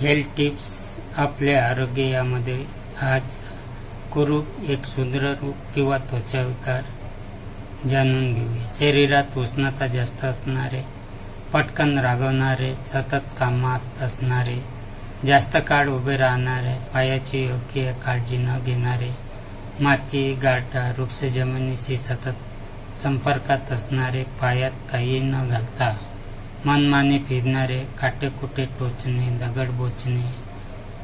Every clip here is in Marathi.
हेल्थ टिप्स आपले आरोग्य यामध्ये आज कुरूप एक सुदृढ किंवा त्वचा विकार जाणून घेऊया. शरीरात उष्णता जास्त असणारे पटकन रागवणारे सतत कामात असणारे जास्त काळ उभे राहणारे पायाची योग्य काळजी न घेणारे माती गारठा वृक्ष जमिनीशी सतत संपर्कात असणारे पायात काही न घालता मनमानी फिरणारे काटेकुटे टोचणे दगड बोचणे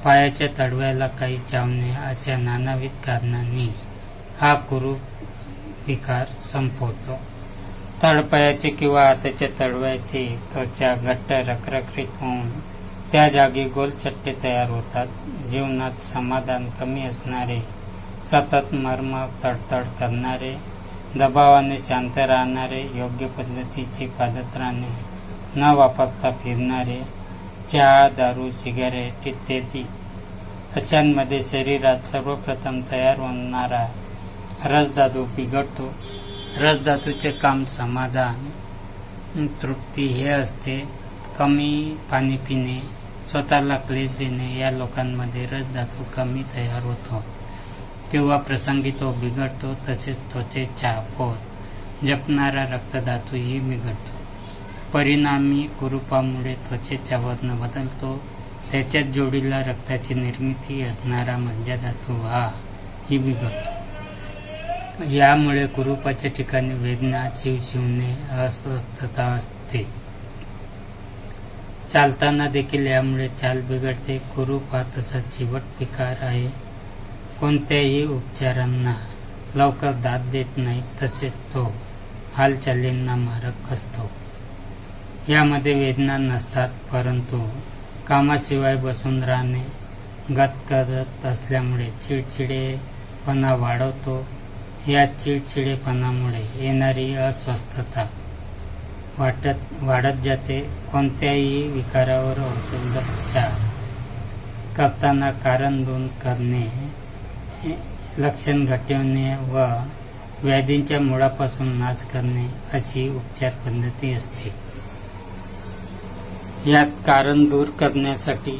पायाच्या तडव्याला काही चावणे अशा नानाविध कारणांनी हा कुरूप विकार संपवतो. तळपायाचे किंवा हाताच्या तडव्याचे त्वचा घट्ट रखरखीत होऊन त्या जागी गोल चट्टे तयार होतात. जीवनात समाधान कमी असणारे सतत मर्म तडतड करणारे दबावाने शांत राहणारे योग्य पद्धतीची पादत्राणे न वापरता फिरणारे चहा दारू सिगारेट इत्यादी. अशांमध्ये शरीरात सर्वप्रथम तयार होणारा रसधातू बिघडतो. रसधातूचे काम समाधान तृप्ती हे असते. कमी पाणी पिणे स्वतःला क्लेश देणे या लोकांमध्ये रसधातू कमी तयार होतो. किंवा प्रसंगी तो बिघडतो तसेच त्वचेच्या पोत जपणारा रक्तधातूही बिघडतो. परिणामी कुरूपामुळे त्वचेचा वर्ण बदलतो. त्याच्याच जोडीला रक्ताची निर्मिती असणारा मज्जाधातू हा ही बिघडतो. यामुळे कुरूपाच्या ठिकाणी वेदना शिवशिवणे अस्वस्थता असते. चालताना देखील यामुळे चाल बिघडते. कुरूप हा तसा चिवट विकार आहे. कोणत्याही उपचारांना लवकर दाद देत नाही तसेच तो हालचालींना मारक असतो. यामध्ये वेदना नसतात परंतु कामाशिवाय बसून राहणे गत करत असल्यामुळे चिडचिडेपणा वाढवतो. या चिडचिडेपणामुळे येणारी अस्वस्थता वाटत वाढत जाते. कोणत्याही विकारावर औषधोपचार करताना कारण दोन करणे लक्षण घटवणे व व्याधींच्या मुळापासून नाश करणे अशी उपचार पद्धती असते. यात कारण दूर करण्यासाठी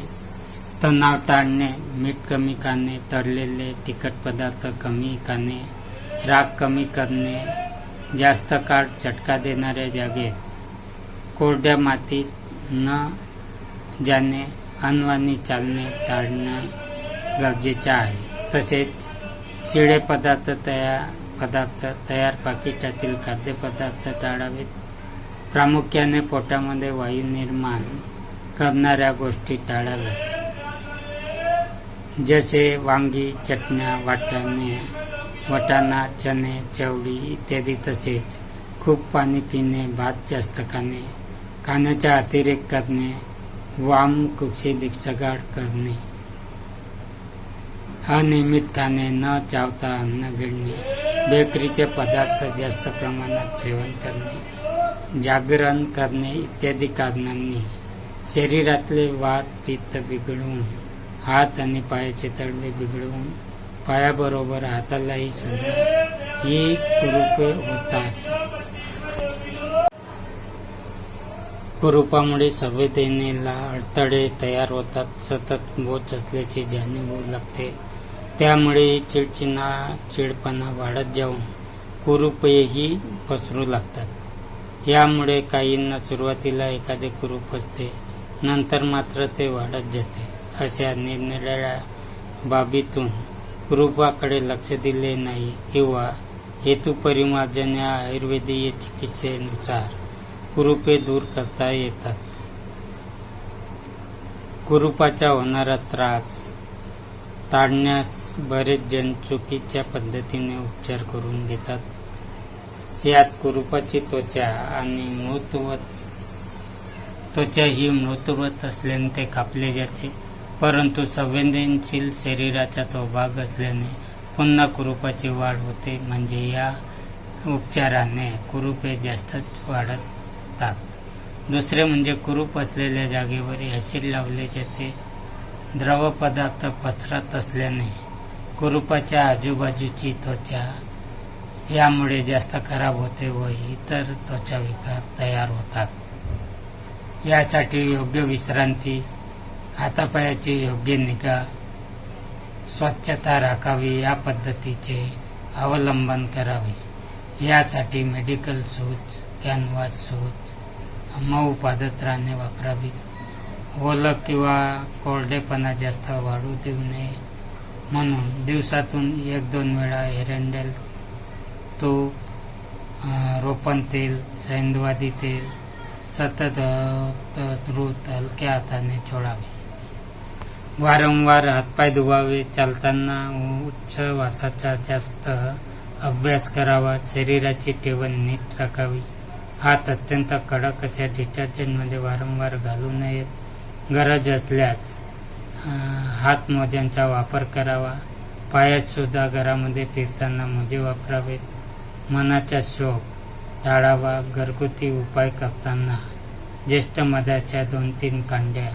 तणाव टाळणे मीठ कमी खाणे तळलेले तिखट पदार्थ कमी खाणे राग कमी करणे जास्त काळ चटका देणाऱ्या जागेत कोरड्या मातीत न जाणे अनवाणी चालणे टाळणे गरजेचे आहे. तसेच शिळे पदार्थ तयार पदार्थ तयार पाकिटातील खाद्यपदार्थ टाळावेत. प्रामुख्याने पोटामध्ये वायू निर्माण करणाऱ्या गोष्टी टाळाव्या. जसे वांगी चटण्या वाटाणे वटाणा चणे चवळी इत्यादी तसेच खूप पाणी पिणे भात जास्त खाणे खाण्याचा अतिरेक करणे वाम कुक्षी दिक्षगाड करणे अनियमित खाणे न चावता अन्न गिळणे बेकरीचे पदार्थ जास्त प्रमाणात सेवन करणे जागरण करणे इत्यादी कारणांनी शरीरातले वात पित्त बिघडून हात आणि पायाचे तळवे बिघडवून पायाबरोबर हातालाही सुद्धा ही कुरूपे होतात. कुरूपामुळे संवेदनेला अडथळे तयार होतात सतत बोच असल्याची जाणीव होऊ लागते. त्यामुळे चिडचिना चिडपणा वाढत जाऊन कुरूपेही पसरू लागतात. यामुळे काहींना सुरुवातीला एखादे कुरूप असते नंतर मात्र ते वाढत जाते अशा निरनिराळ्या बाबीतून कुरूपाकडे लक्ष दिले नाही किंवा हेतू परिमार्जन या आयुर्वेदीय चिकित्सेनुसार कुरूपे दूर करता येतात. कुरूपाचा होणारा त्रास टाळण्यास बरेच जण चुकीच्या पद्धतीने उपचार करून घेतात. यात कुरूपाची त्वचा आणि मृतवत त्वचा ही मृतवत असल्याने ते कापले जाते. परंतु संवेदनशील शरीराचा तो भाग असल्याने पुन्हा कुरूपाची वाढ होते. म्हणजे या उपचाराने कुरूपे जास्तच वाढतात. दुसरे म्हणजे कुरूप असलेल्या जागेवर ॲसिड लावले जाते. द्रव पदार्थ पसरत असल्याने कुरूपाच्या आजूबाजूची त्वचा यामुळे जास्त खराब होते व इतर त्वचा विकार तयार होतात. यासाठी योग्य विश्रांती हातापायाची योग्य निगा स्वच्छता राखावी या पद्धतीचे अवलंबन करावे. यासाठी मेडिकल सूज कॅनव्हास सूज मऊ पादत्राणे वापरावीत. ओलं किंवा कोरडेपणा जास्त वाढू देऊ नये म्हणून दिवसातून एक दोन वेळा एरंडेल तूप रोपण तेल सैंदवादी तेल सतत द्रुत हलक्या हाताने छोडावे वारंवार हातपाय धुवावे चालताना उच्च वासाचा जास्त अभ्यास करावा शरीराची ठेवण नीट राखावी. हात अत्यंत कडक अशा डिटर्जंटमध्ये वारंवार घालू नयेत. गरज असल्यास हात हातमोज्यांचा वापर करावा. पायात सुद्धा घरामध्ये फिरताना मोजे वापरावेत. मनाचा शोक टाळावा घरगुती उपाय करताना ज्येष्ठ मधाच्या दोन तीन कांड्या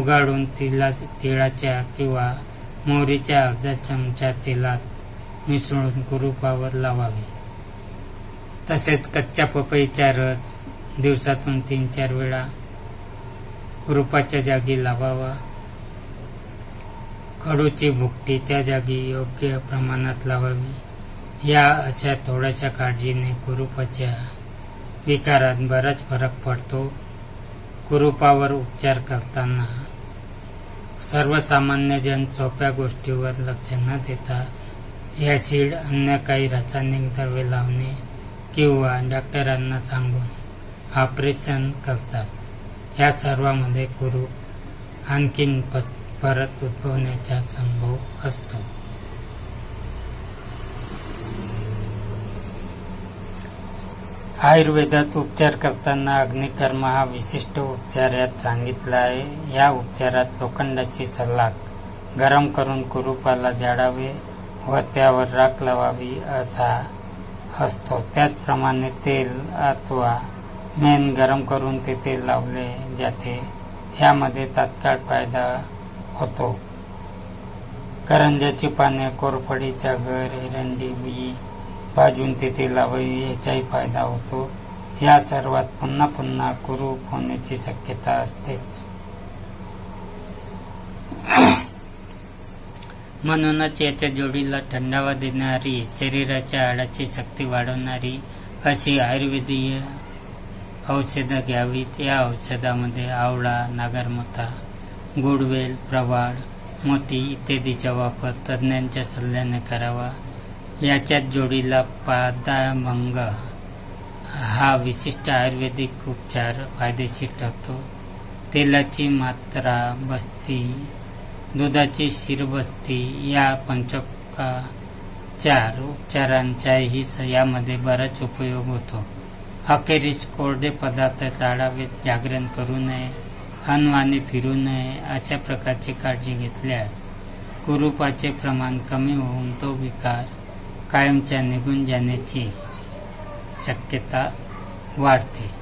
उगाडून तिला तिळाच्या किंवा मोहरीच्या अर्धा चमचा तेलात मिसळून कुरुपावर लावावे. तसेच कच्च्या पपईचा रस दिवसातून तीन चार वेळा कुरुपाच्या जागी लावावा. कडूची भुकटी त्या जागी योग्य प्रमाणात लावावी. या अशा थोड्याशा काळजीने कुरूपाच्या विकारात बराच फरक पडतो. कुरूपावर उपचार करताना सर्वसामान्य जन सोप्या गोष्टीवर लक्ष न देता ॲसिड अन्य काही रासायनिक द्रव्ये लावणे किंवा डॉक्टरांना सांगून ऑपरेशन करतात. या सर्वांमध्ये कुरूप आणखीन प- परत उद्भवण्याचा संभव असतो. आयुर्वेदात उपचार करताना अग्निकर्म हा विशिष्ट उपचार यात सांगितला आहे. या उपचारात लोखंडाची सल्लाक गरम करून कुरूपाला जाळावे व त्यावर राख लावावी असा असतो. त्याचप्रमाणे तेल अथवा मेन गरम करून तेथे लावले जाते. यामध्ये तात्काळ फायदा होतो. करंजाची पाने कोरफडीचा घर एरंडी बी भाजून तेथे लावावी याचाही फायदा होतो. या सर्वात पुन्हा पुन्हा कुरूप होण्याची शक्यता असतेच. म्हणूनच याच्या जोडीला थंडावा देणारी शरीराच्या हाडाची शक्ती वाढवणारी अशी आयुर्वेदीय औषधं घ्यावीत. या औषधामध्ये आवळा नागरमोथा गुडवेल प्रवाळ मोती इत्यादीचा वापर तज्ज्ञांच्या सल्ल्याने करावा. याच्याच जोडीला पादामंग हा विशिष्ट आयुर्वेदिक उपचार फायदेशीर ठरतो. तेलाची मात्रा बस्ती दुधाची शिरबस्ती या पंचोपचार उपचारांचाही यामध्ये बराच उपयोग होतो. अखेरीस कोरडे पदार्थ टाळावेत जागरण करू नये हनवाने फिरू नये अशा प्रकारची काळजी घेतल्यास कुरूपाचे प्रमाण कमी होऊन तो विकार कायमच्या निघून जाण्याची शक्यता वाढते.